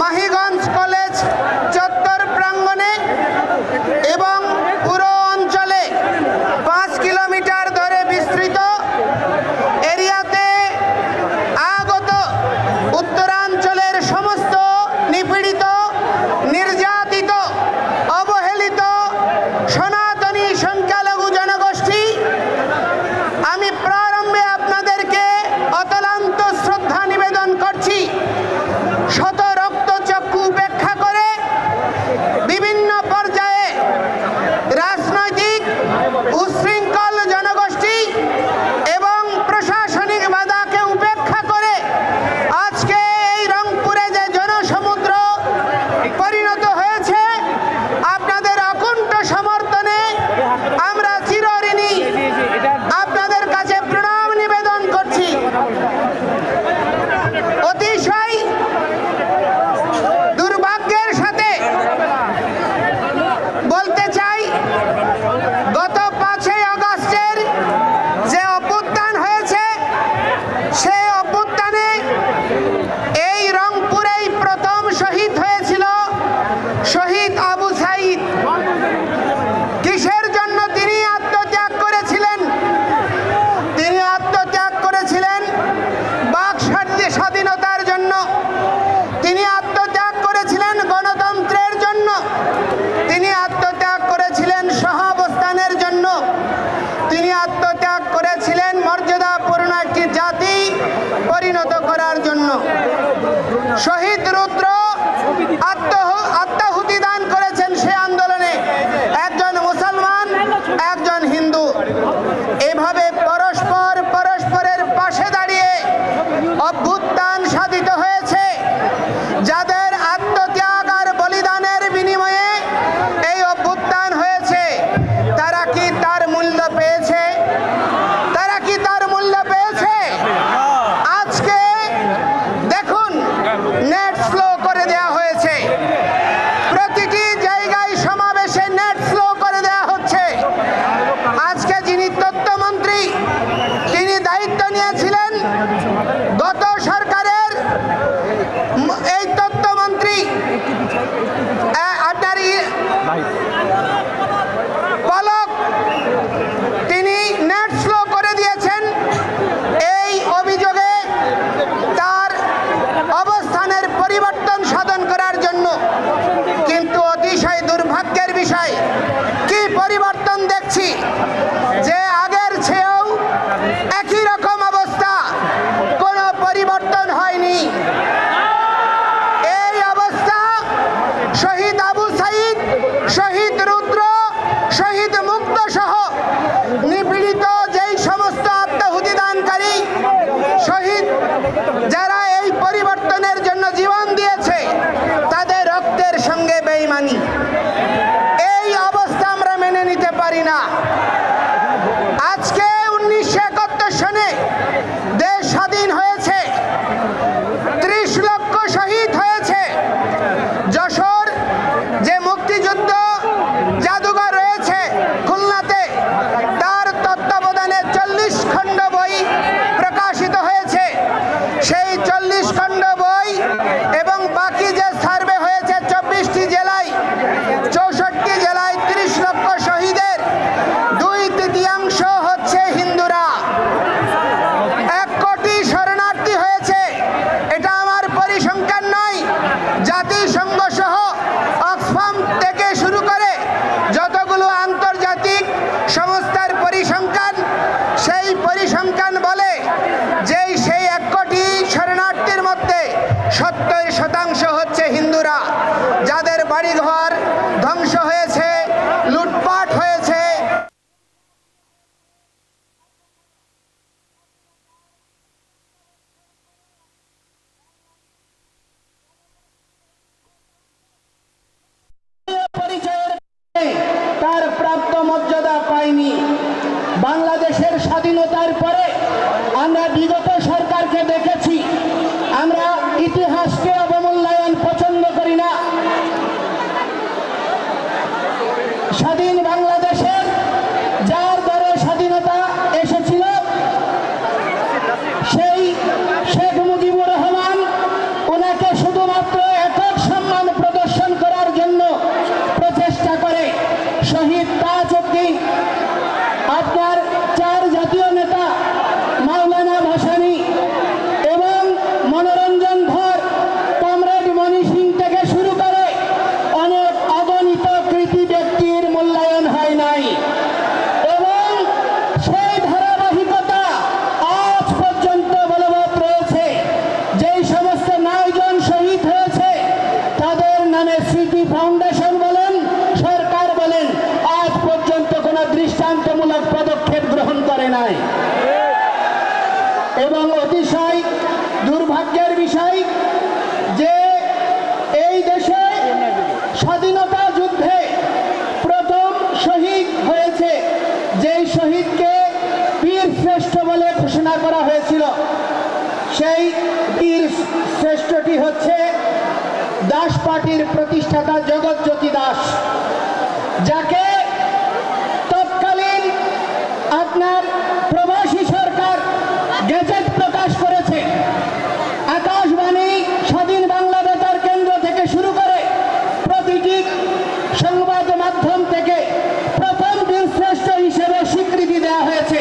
Mahiganj college চত্বর প্রাঙ্গণে এবং পুরো অঞ্চলে পাঁচ কিলোমিটার ধরে বিস্তৃত এরিয়াতে আগত উত্তরাঞ্চলের সমস্ত নিপীড়িত নির্যাতিত অবহেলিত সনাতনী সংখ্যালঘু জনগোষ্ঠী আমি প্রারম্ভে আপনাদেরকে অতলান্ত শ্রদ্ধা নিবেদন করছি শত রক্তচক্ষু উপেক্ষা করে বিভিন্ন পর্যায়ে রাজনৈতিক উশৃঙ্খল জনগোষ্ঠী এবং প্রশাসনিক বাধাকে উপেক্ষা করে আজকে এই রংপুরে যে জনসমুদ্র পরিণত হয়েছে আপনাদের অকুণ্ঠ সমর্থনে আমরা চিরঋণী আপনাদের কাছে প্রণাম নিবেদন করছি অতিশয় দুর্ভাগ্যের সাথে বলতে চাই গত পাঁচই আগস্টের যে অভ্যুত্থান হয়েছে সেই অভ্যুত্থানে এই রংপুরেই প্রথম শহীদ হয়েছিল শহীদ আবু সাইদ কিসের জন্য তিনি আত্মত্যাগ করেছিলেন তিনি আত্মত্যাগ করেছিলেন বাক স্বাধী- স্বাধীনতার জন্য তিনি আত্মত্যাগ করেছিলেন গণতন্ত্রের জন্য তিনি আত্মত্যাগ করেছিলেন সহাবস্থানের জন্য তিনি আত্মত্যাগ করেছিলেন মর্যাদাপূর্ণ একটি জাতি পরিণত করার জন্য শহীদ রুদ্র Johnny Duhan! অতিশয় দুর্ভাগ্যের বিষয় যে এই দেশে স্বাধীনতা যুদ্ধে প্রথম শহীদ হয়েছে। যেই শহীদকে বীর শ্রেষ্ঠ বলে ঘোষণা করা হয়েছিল, সেই বীর শ্রেষ্ঠটি হচ্ছে দাস পার্টির প্রতিষ্ঠাতা জগৎজ্যোতি দাস, যাকে তৎকালীন আপনার প্রবাসী সরকার গেজেট প্রকাশ করেছে আকাশবাণী স্বাধীন বাংলা বেতার কেন্দ্র থেকে শুরু করে প্রতিটি সংবাদ মাধ্যম থেকে প্রথম বীরশ্রেষ্ঠ হিসেবে স্বীকৃতি দেওয়া হয়েছে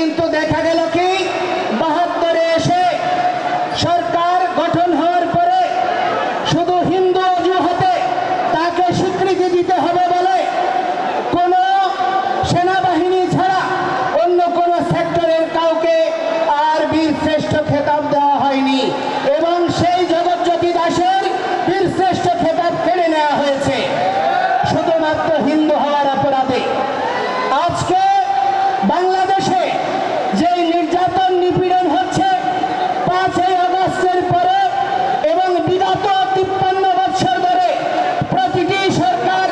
কিন্তু দেখা গেল কি বাহাত্তরে এসে সরকার গঠন হওয়ার পরে শুধু হিন্দু অজুহাতে তাকে স্বীকৃতি দিতে হবে বলে কোনো সেনাবাহিনী ছাড়া অন্য কোনো সেক্টরের কাউকে আর বীর শ্রেষ্ঠ খেতাব দেওয়া হয়নি এবং সেই জগৎজ্যোতি দাসের বীর শ্রেষ্ঠ খেতাব কেড়ে নেওয়া হয়েছে শুধুমাত্র হিন্দু হওয়ার অপরাধে আজকে বাংলাদেশে যে নির্যাতন নিপীড়ন হচ্ছে পাঁচই আগস্টের পরে এবং বিগত তিপ্পান্ন বছর ধরে প্রতিটি সরকার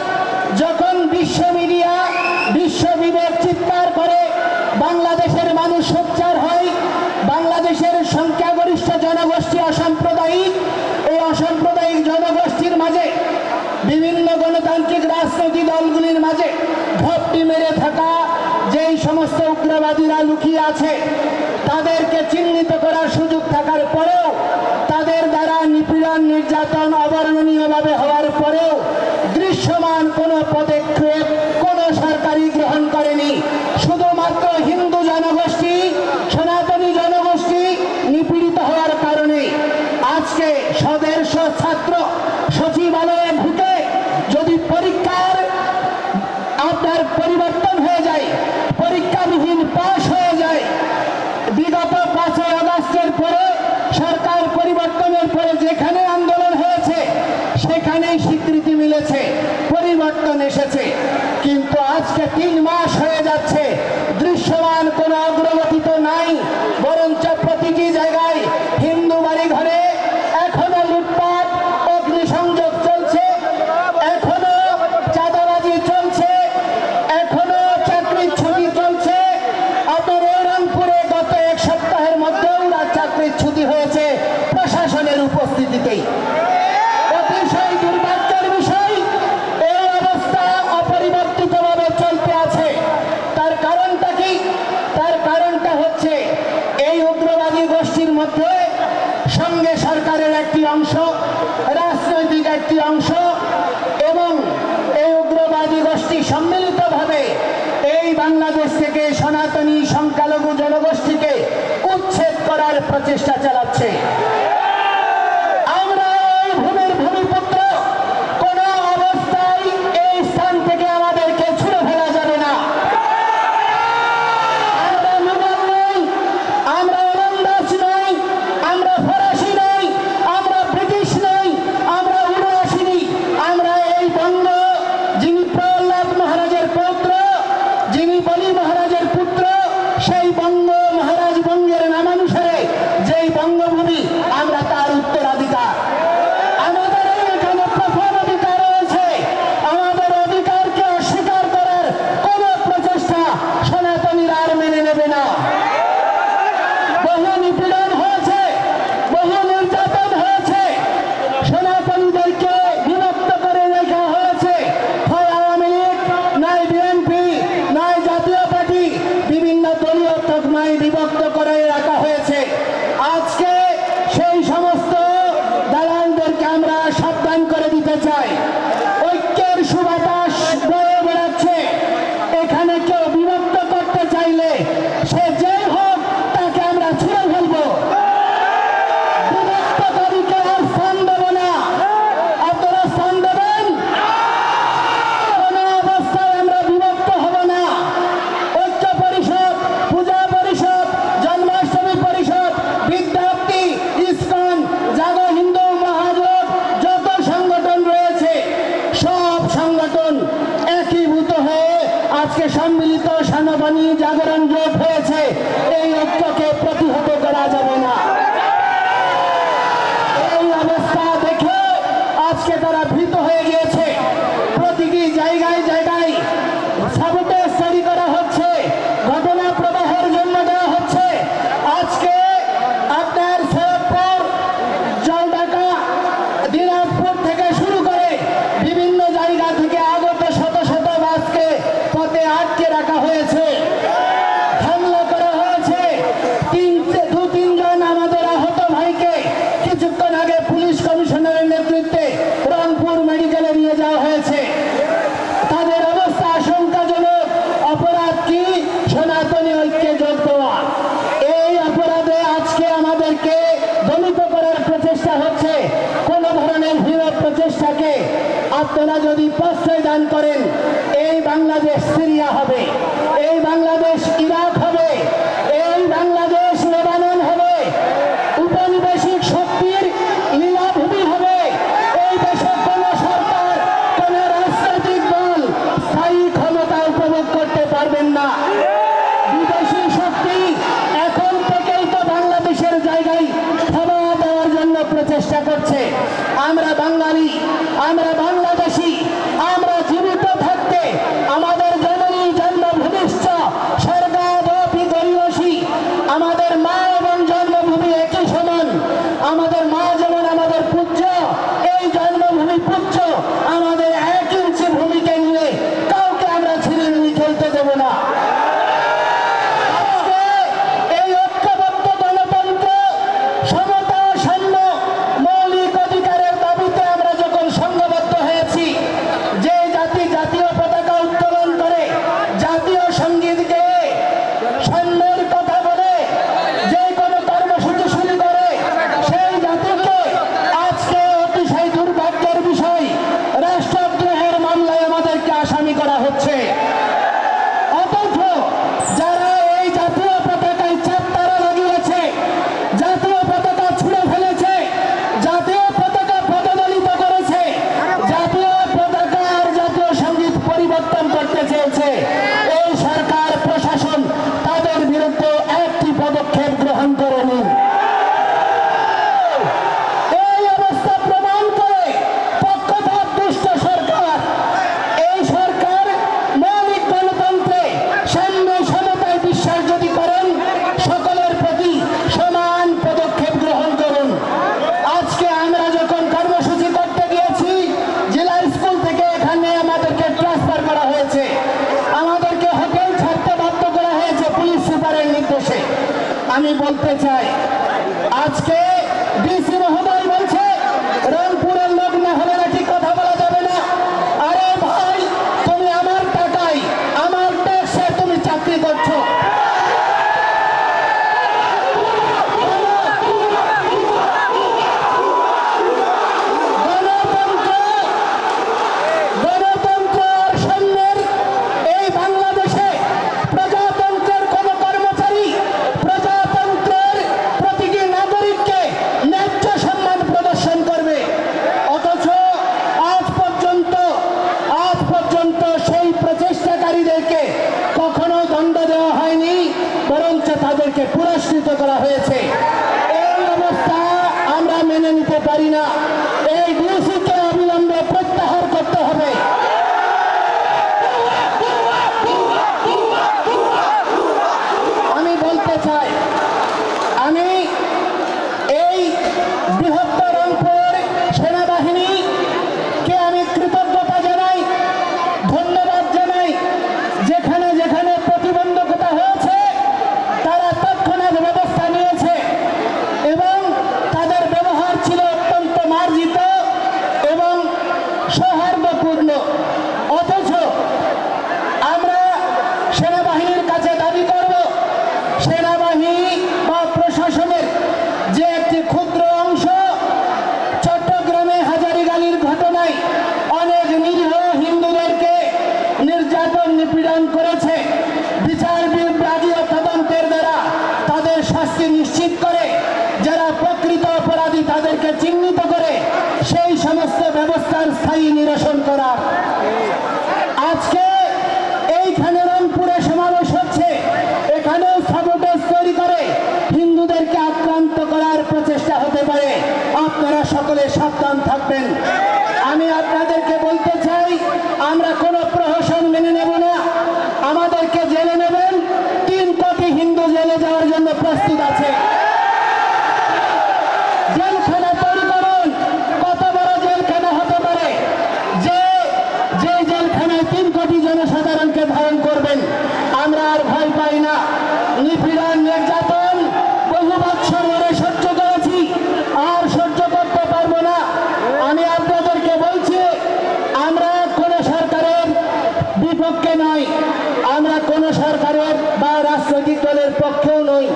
যখন বিশ্ব মিডিয়া বিশ্ব চিৎকার করে বাংলাদেশের মানুষ সোচ্চার হয়, বাংলাদেশের সংখ্যাগরিষ্ঠ জনগোষ্ঠী অসাম্প্রদায়িক। এই অসাম্প্রদায়িক জনগোষ্ঠীর মাঝে, বিভিন্ন গণতান্ত্রিক রাজনৈতিক দলগুলির মাঝে ঘপটি মেরে থাকা যেই সমস্ত উগ্রবাদীরা লুকিয়ে আছে, তাদেরকে চিহ্নিত করার সুযোগ থাকার পরেও, তাদের দ্বারা নিপীড়ন, নির্যাতন অবর্ণনীয়ভাবে হওয়ার পরেও দৃশ্যমান কোনো পদক্ষেপ কোনো সরকারি গ্রহণ করেনি। শুধুমাত্র হিন্দু জনগোষ্ঠী, সনাতনী জনগোষ্ঠী নিপীড়িত হওয়ার কারণে আজকে সদেশ ছাত্র সচিবালয়ে ঢুকে যদি পরীক্ষার আপনার পরিবর্তন হয়ে যায়, পরীক্ষাবিহীন পাশ হয়ে যায় বিগত পাঁচই আগস্টের পরে সরকার পরিবর্তনের পরে যেখানে আন্দোলন হয়েছে সেখানেই স্বীকৃতি মিলেছে পরিবর্তন এসেছে কিন্তু আজকে তিন মাস হয়ে যাচ্ছে। দৃশ্যমান কোনো অগ্রগতি তো নাই বরঞ্চ প্রতিটি জায়গায় হিন্দু বাড়ি ঘরে এখনও লুটপাট অগ্নিসংযোগ চলছে এখনও চাঁদাবাজি চলছে এখনও চাকরির ছুটি চলছে আপনার এই রংপুরে গত এক সপ্তাহের মধ্যেও রাত চাকরির ছুটি হয়েছে প্রশাসনের উপস্থিতিতেই অতিশয় দুর্ভাগ্যের বিষয় এই অবস্থা অপরিবর্তিতভাবে চলতে আছে তার কারণটা কি তার কারণটা হচ্ছে এই উগ্রবাদী গোষ্ঠীর মধ্যে সঙ্গে সরকারের একটি অংশ রাজনৈতিক একটি অংশ এবং এই উগ্রবাদী গোষ্ঠী সম্মিলিতভাবে এই বাংলাদেশ থেকে সনাতনী সংখ্যালঘু জনগোষ্ঠীকে উচ্ছেদ করার প্রচেষ্টা চালাচ্ছে। প্রচেষ্টাকে আপনারা যদি প্রশ্রয় দান করেন, এই বাংলাদেশ সিরিয়া হবে, এই বাংলাদেশ ইরাক হবে, এই বাংলাদেশ লেবানন হবে, উপনিবেশিক শক্তির লীলাভূমি হবে, এই দেশের কোন সরকার, কোন রাজনৈতিক দল স্থায়ী ক্ষমতা উপভোগ করতে পারবেন না। বিদেশি শক্তি এখন থেকেই তো বাংলাদেশের জায়গায় ক্ষমা দেওয়ার জন্য প্রচেষ্টা করছে। আমরা বাঙালি I'm a আমি বলতে চাই আজকে তাদেরকে পুরস্কৃত করা হয়েছে। এই অবস্থা আমরা মেনে নিতে পারি না। এই বিরোধীকে অবিলম্বে প্রত্যাহার করতে হবে। স্থায়ী নিরসন করার আজকে এইখানে রংপুরে সমাবেশ হচ্ছে। এখানেও সাবোটেজ তৈরি করে। হিন্দুদেরকে আক্রান্ত করার প্রচেষ্টা হতে পারে। আপনারা সকলে সাবধান থাকবেন। আমি আপনাদেরকে বলতে চাই, আমরা কোনো প্রহসন মেনে নেব না। দলের পক্ষেও নই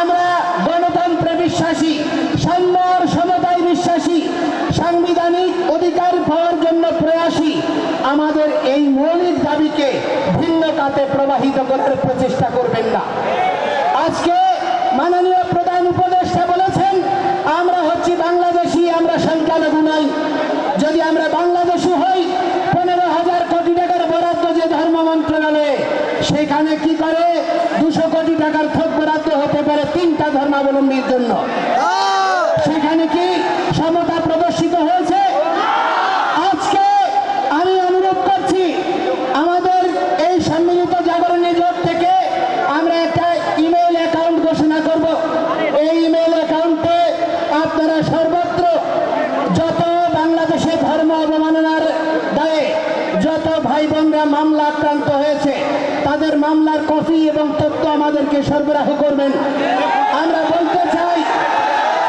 আমরা গণতন্ত্রে বিশ্বাসী সাম্যর সমতায় বিশ্বাসী, সাংবিধানিক অধিকার পাওয়ার জন্য প্রয়াসী, আমাদের এই মৌলিক দাবিকে ভিন্ন কাতে প্রবাহিত করার প্রচেষ্টা করবেন না। আজকে মাননীয় প্রধান উপদেষ্টা বলেছেন, আমরা হচ্ছি বাংলাদেশি, আমরা সংখ্যালঘু নাই। যদি আমরা বাংলাদেশি হই পনেরো হাজার কোটি টাকার বরাদ্দ যে ধর্ম মন্ত্রণালয়ে সেখানে কি করে? দুশো কোটি টাকার থোক বরাদ্দ হতে পারে তিনটা ধর্মাবলম্বীর জন্য। সেখানে কি সমতা প্রদর্শিত হয়েছে? আজকে আমি অনুরোধ করছি, আমাদের এই সম্মিলিত জাগরণী জোট থেকে আমরা একটা ইমেল অ্যাকাউন্ট ঘোষণা করব। এই ইমেল অ্যাকাউন্টে আপনারা সর্বত্র যত বাংলাদেশে ধর্ম অবমাননার দায়ে যত ভাই বোনরা মামলা আক্রান্ত হয়েছে তাদের মামলার কপি এবং তথ্য আমাদেরকে সরবরাহ করবেন আমরা বলতে চাই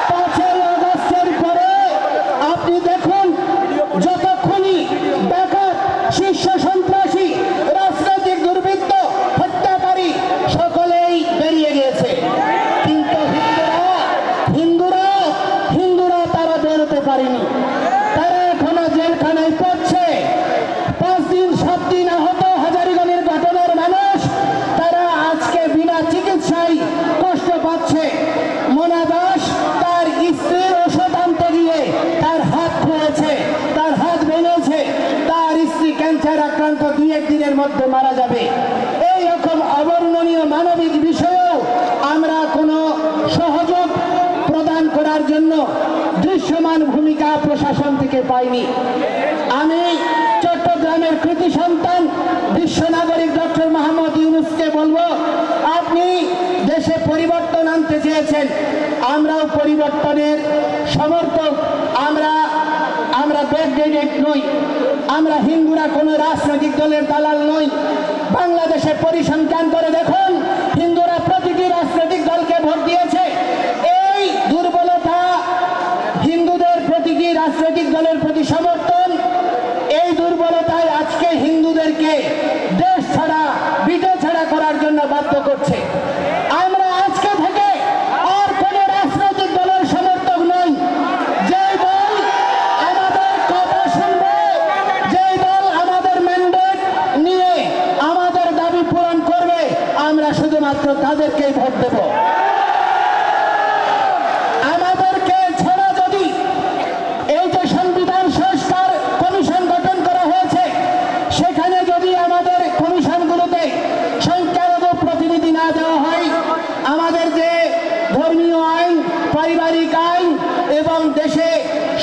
পাঁচই আগস্টের পরে আপনি দেখুন যত খুনি ডাকাত শীর্ষ সন্ত্রাসী রাজনৈতিক দুর্বৃত্ত হত্যাকারী সকলেই বেরিয়ে গিয়েছে কিন্তু হিন্দুরা হিন্দুরা হিন্দুরা তারা বেরোতে পারেনি তারা এখনও জেলখানায় পড়ছে পাঁচ দিন সাত দিন আহত হাজারিগণের ঘটনার মানুষ তারা আজকে বিনা চিকিৎসায় কষ্ট পাচ্ছে মোনা দাস তার স্ত্রীর ওষুধ আনতে গিয়ে তার হাত খুঁয়েছে তার হাত ভেঙেছে তার স্ত্রী ক্যান্সার একদিনের মধ্যে মারা যাবে। এই রকম অবর্ণনীয় মানবিক বিষয়েও আমরা কোনো সহযোগ প্রদান করার জন্য দৃশ্যমান ভূমিকা প্রশাসন থেকে পাইনি। আমি চট্টগ্রামের কৃতি সন্তান, বিশ্ব নাগরিক ডক্টর মোহাম্মদ ইউনুসকে বলব, আপনি দেশে পরিবর্তন আনতে চেয়েছেন, আমরাও পরিবর্তনের সমর্থক, আমরা আমরা ব্যাকডেটেড নই। আমরা হিন্দুরা কোনো রাজনৈতিক দলের দালাল নই। বাংলাদেশে পরিসংখ্যান করে দেখুন, হিন্দুরা প্রতিটি রাজনৈতিক দলকে ভোট দিয়েছে। এই দুর্বলতা হিন্দুদের প্রতিটি রাজনৈতিক দলের প্রতি সমর্থন, এই দুর্বলতায় আজকে হিন্দুদেরকে দেশ ছাড়া বিটে ছাড়া করার জন্য বাধ্য করছে আমরা আজকে থেকে আর কোন রাজনৈতিক দলের সমর্থক নই যে দল আমাদের কথা শুনবে যে দল আমাদের ম্যান্ডেট নিয়ে আমাদের দাবি পূরণ করবে আমরা শুধুমাত্র তাদেরকেই ভোট দেবো আমাদেরকে ছাড়া যদি এই যে সংবিধান সংস্কার কমিশন গঠন করা হয়েছে সেখানে যদি আমাদের কমিশনগুলোতে সংখ্যালঘু প্রতিনিধি না দেওয়া হয় আমাদের যে ধর্মীয় আইন পারিবারিক আইন এবং দেশে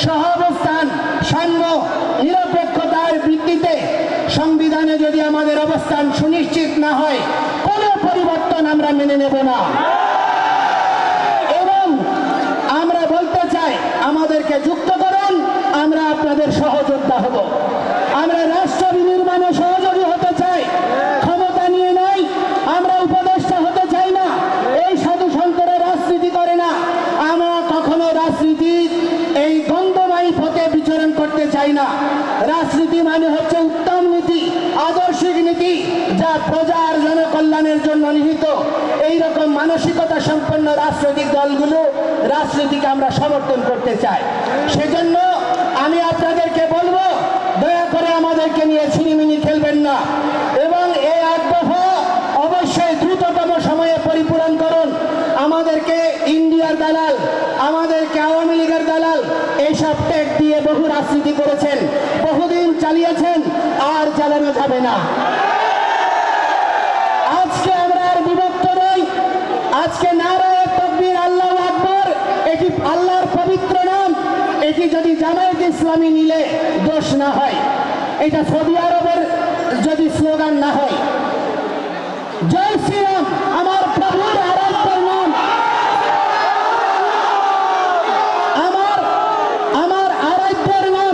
সহাবস্থান সাম্য নিরপেক্ষতার ভিত্তিতে সংবিধানে যদি আমাদের অবস্থান সুনিশ্চিত না হয়, কোনো পরিবর্তন আমরা মেনে নেব না। এবং আমরা বলতে চাই, আমাদেরকে যুক্ত করুন, আমরা আপনাদের সহযোদ্ধা হব। আমরা রাষ্ট্র বিনির্মাণে সহযোগী হতে চাই, ক্ষমতা নিয়ে নাই আমরা উপদেষ্টা হতে চাই না। এই সাধু সন্তরা রাজনীতি করে না। আমরা কখনো রাজনীতির এই গন্ধময়ী পথে বিচরণ করতে চাই না। রাজনীতি মানে হচ্ছে উত্তম নীতি আদর্শিক নীতি যা প্রজার জনকল্যাণের জন্য নিহিত। এই রকম মানসিকতা সম্পন্ন রাজনৈতিক দলগুলো রাজনীতিকে আমরা সমর্থন করতে চাই। সেজন্য আমি আপনাদেরকে বলব, দয়া করে আমাদেরকে নিয়ে ছিনিমিনি খেলবেন না। এবং এই আগ্রহ অবশ্যই দ্রুততম সময়ে পরিপূরণ করুন। আমাদেরকে ইন্ডিয়ার দালাল, আমাদেরকে আওয়ামী লীগের দালাল, এইসব ট্যাগ দিয়ে বহু রাজনীতি করেছেন, বহুদিন চালিয়েছেন, আর চালানো যাবে না আজকে আমরা আর বিভক্ত নই আজকে নারায় তকবীর আল্লাহ আকবর এটি আল্লাহর পবিত্র নাম কি যদি জামায়াত ইসলামী নিলে দোষ না হয়, এটা সৌদি আরবের যদি স্লোগান না হয়। জয় শ্রীরাম, আমার প্রভুর আরাধ্যের নাম আমার আমার আরাধ্যের নাম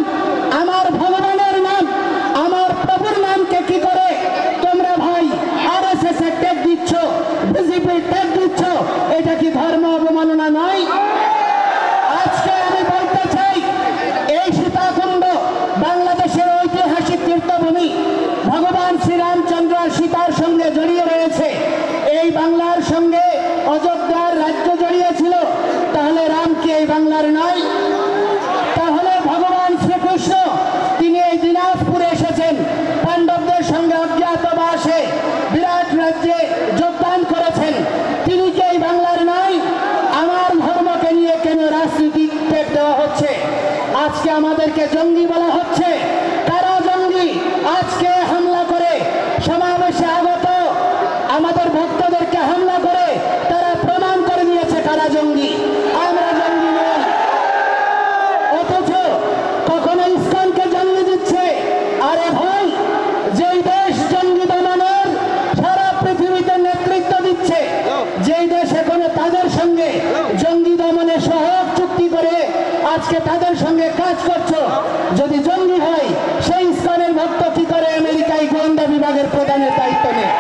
আমার ভগবানের নাম আমার প্রভুর নামকে কি করে তোমরা ভাই আর এস এস এর ট্যাগ দিচ্ছ বিজেপির ট্যাগ দিচ্ছ এটা কি ধর্ম অবমাননা নয় আজকে আমি বলতে চাই এই সীতাকুণ্ড বাংলাদেশের ঐতিহাসিক তীর্থভূমি ভগবান শ্রীরামচন্দ্র আর সীতার সঙ্গে জড়িয়ে রয়েছে এই বাংলার সঙ্গে অযোধ্যার রাজ্য তাহলে রাম কি এই বাংলার নয়? তাহলে ভগবান শ্রীকৃষ্ণ, তিনি এই দিনাজপুরে এসেছেন। পাণ্ডবদের সঙ্গে অজ্ঞাতবাসে বিরাট রাজ্যে যোগদান করেছেন। তিনি কি এই বাংলার নয়? আমার ধর্মকে নিয়ে কেন রাজনীতি দেওয়া হচ্ছে? আজকে আমাদেরকে জঙ্গি বলা হচ্ছে। কারা জঙ্গি? আজকে হামলা করে সমাবেশে আগত আমাদের ভক্তদেরকে হামলা করে তারা প্রমাণ করে দিয়েছে কারা জঙ্গি আমরা জঙ্গি নই অথচ কখনো ইসলামকে জঙ্গি দিচ্ছে আরে ভাই যেই দেশ জঙ্গি দমনের সারা পৃথিবীতে নেতৃত্ব দিচ্ছে যেই দেশ এখনও তাদের সঙ্গে জঙ্গি দমনে সহজ চুক্তি করে আজকে তাদের সঙ্গে কাজ করছ যদি জঙ্গি হয় সেই স্থানের ভক্ত কি করে আমেরিকায় গোয়েন্দা বিভাগের প্রধানের দায়িত্ব নেয়?